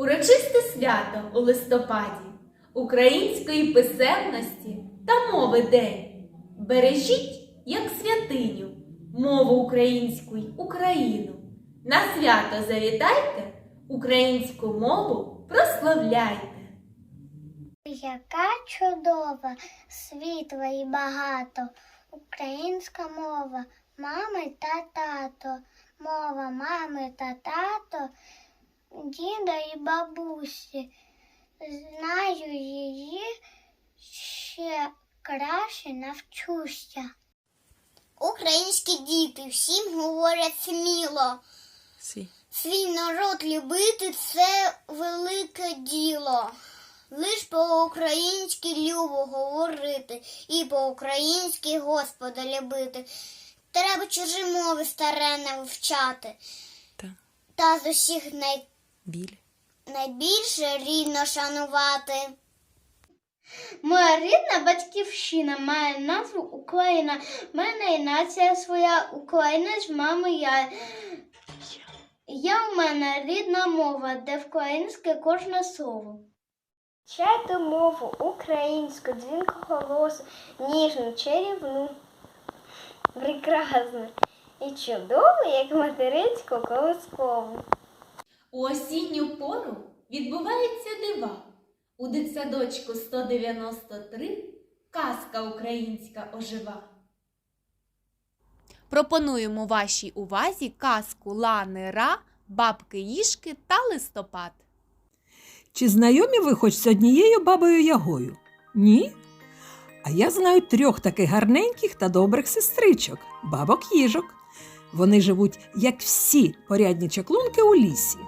Урочисте свято у листопаді, української писемності та мови день. Бережіть, як святиню, мову українську Україну. На свято завітайте, українську мову прославляйте. Яка чудова, світла і багато, українська мова, мами та тато, мова мами та тато, діда і бабусі. Знаю її, ще краще навчуся. Українські діти всім говорять сміло. Свій. Свій народ любити це велике діло. Лиш по-українськи любо говорити і по-українськи Господа любити. Треба чужі мови старе не вивчати. Так. Та з усіх най... Білі. найбільше рідно шанувати. Моя рідна батьківщина має назву Україна. В мене і нація своя Україна з мами я. Я в мене рідна мова, де вкраїнське кожне слово. Вчати мову українську, дзвінку голосу, ніжну, чарівну, прекрасну і чудову, як материнську колискову. У осінню пору відбуваються дива. У дитсадочку 193 казка українська ожива. Пропонуємо вашій увазі казку Лани Ра, бабки Їжки та листопад. Чи знайомі ви хоч з однією бабою Ягою? Ні? А я знаю трьох таких гарненьких та добрих сестричок бабок їжок. Вони живуть, як всі порядні чаклунки у лісі.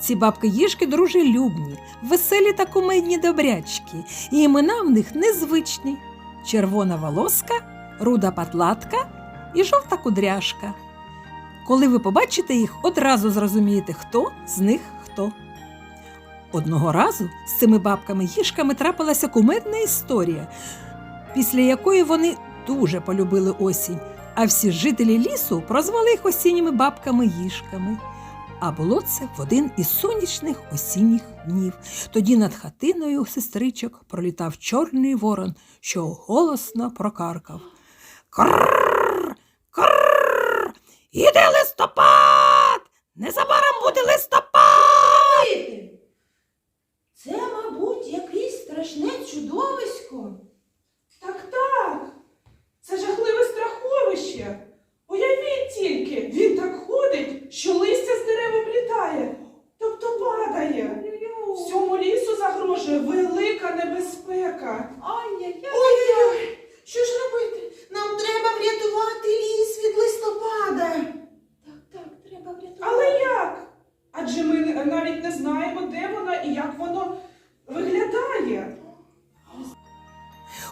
Ці бабки їжки дружелюбні, веселі та кумедні добрячки, і імена в них незвичні: червона волоска, руда патлатка і жовта кудряшка. Коли ви побачите їх, одразу зрозумієте, хто з них хто. Одного разу з цими бабками-їжками трапилася кумедна історія, після якої вони дуже полюбили осінь, а всі жителі лісу прозвали їх осінніми бабками-їжками. А було це в один із сонячних осінніх днів. Тоді над хатиною сестричок пролітав чорний ворон, що голосно прокаркав. Крррр! Крррр! Іде листопад! Незабаром буде листопад! Це, мабуть, якесь страшне чудовисько. Так, так. Це жахливе страховище. Уявіть тільки, він так ходить, що листя з дерев облітає, тобто падає. Всьому лісу загрожує велика небезпека. Ой-ой-ой, що ж робити? Нам треба врятувати ліс від листопада. Так, так, треба врятувати. Але як? Адже ми не- навіть не знаємо, де вона і як воно виглядає.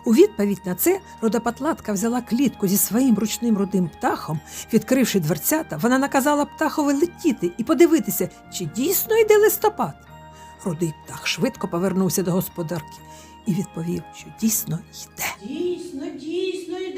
У відповідь на це родопатлатка взяла клітку зі своїм ручним рудим птахом. Відкривши дверцята, вона наказала птахові летіти і подивитися, чи дійсно йде листопад. Рудий птах швидко повернувся до господарки і відповів, що дійсно йде. Дійсно, дійсно йде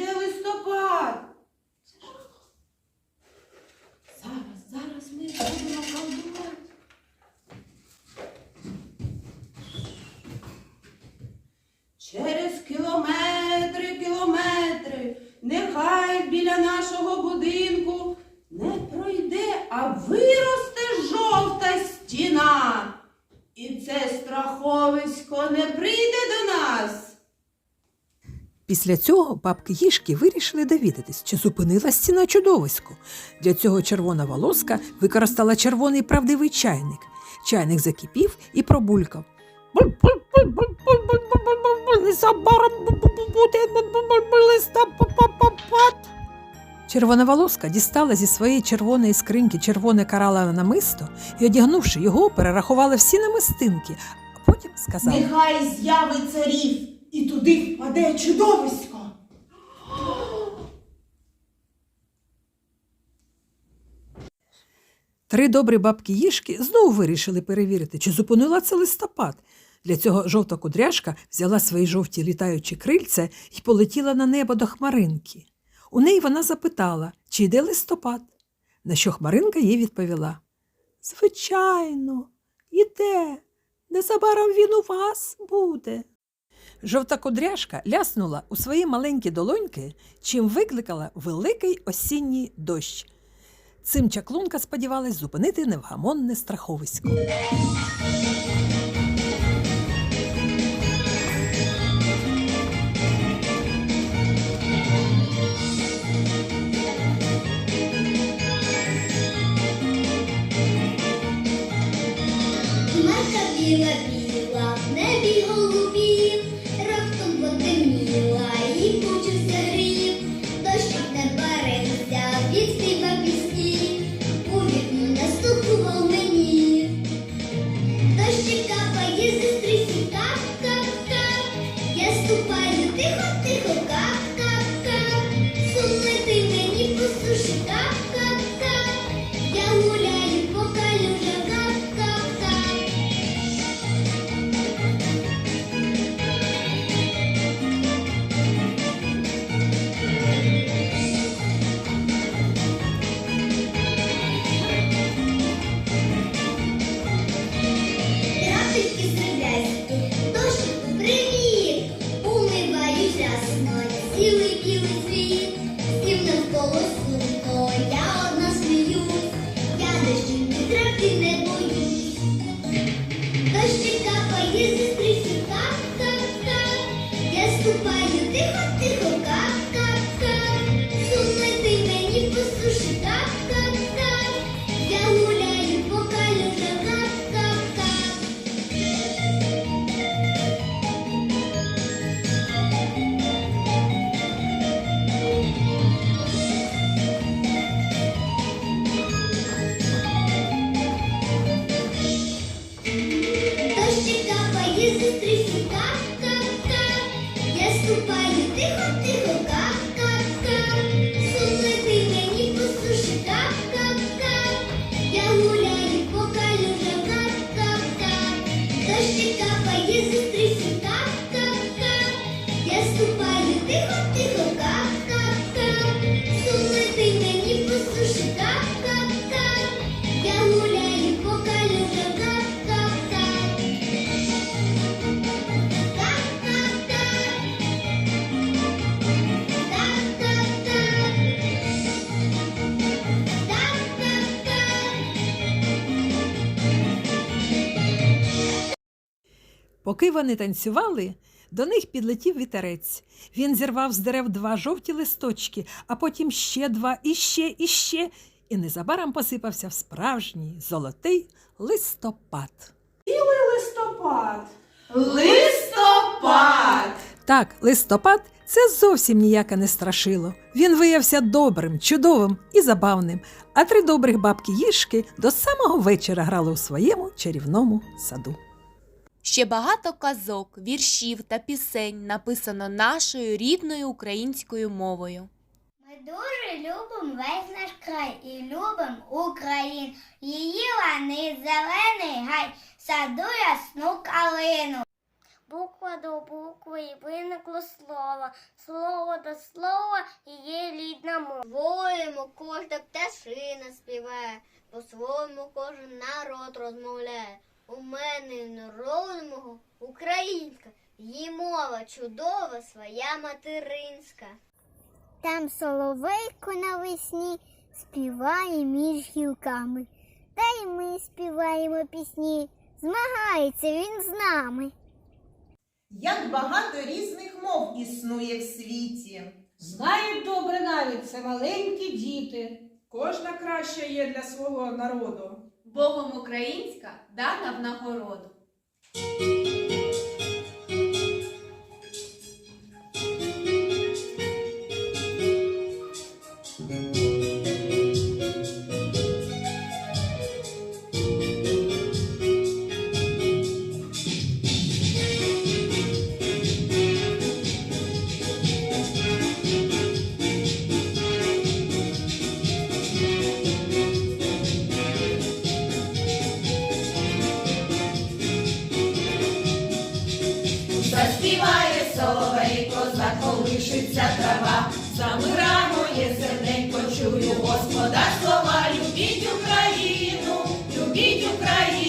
виросте жовта стіна. І це страховисько не прийде до нас. Після цього бабки їжки вирішили довідатись, чи зупинила стіна чудовисько. Для цього червона волоска використала червоний правдивий чайник. Чайник закипів і пробулькав. Незабаром Червона волоска дістала зі своєї червоної скриньки червоне каралане намисто і, одягнувши його, перерахувала всі намистинки, а потім сказала. Нехай з'явиться рів, і туди впаде чудовисько. Три добрі бабки їжки знову вирішили перевірити, чи зупинила це листопад. Для цього жовта кудряшка взяла свої жовті літаючі крильця і полетіла на небо до хмаринки. У неї вона запитала, чи йде листопад. На що хмаринка їй відповіла: Звичайно, Іде. Незабаром він у вас буде. Жовта кудряшка ляснула у свої маленькі долоньки, чим викликала великий осінній дощ. Цим чаклунка сподівалась зупинити невгамонне страховисько. Цілий білий світ, всім навколо сумно, Поки вони танцювали, до них підлетів вітерець. Він зірвав з дерев два жовті листочки, а потім ще два, і ще, і ще, і незабаром посипався в справжній золотий листопад. Листопад. Листопад! Так, листопад це зовсім ніяке не страшило. Він виявився добрим, чудовим і забавним, а три добрих бабки їжки до самого вечора грали у своєму чарівному саду. Ще багато казок, віршів та пісень написано нашою рідною українською мовою. Ми дуже любимо весь наш край і любимо Україну. Її лани зелений гай, саду ясну калину. Буква до букви виникло слово, слово до слова і є рідна мова. Своєму кожна пташина співає, по-своєму кожен народ розмовляє. У мене народу мого українська, її мова чудова, своя материнська. Там соловейко навесні співає між гілками. Та й ми співаємо пісні. Змагається він з нами. Як багато різних мов існує в світі. Знають добре навіть це маленькі діти. Кожна краща є для свого народу. Богом українська дана в нагороду. колишиться трава, замираноє серденько, чую, Господа слова, любіть Україну, любіть Україну.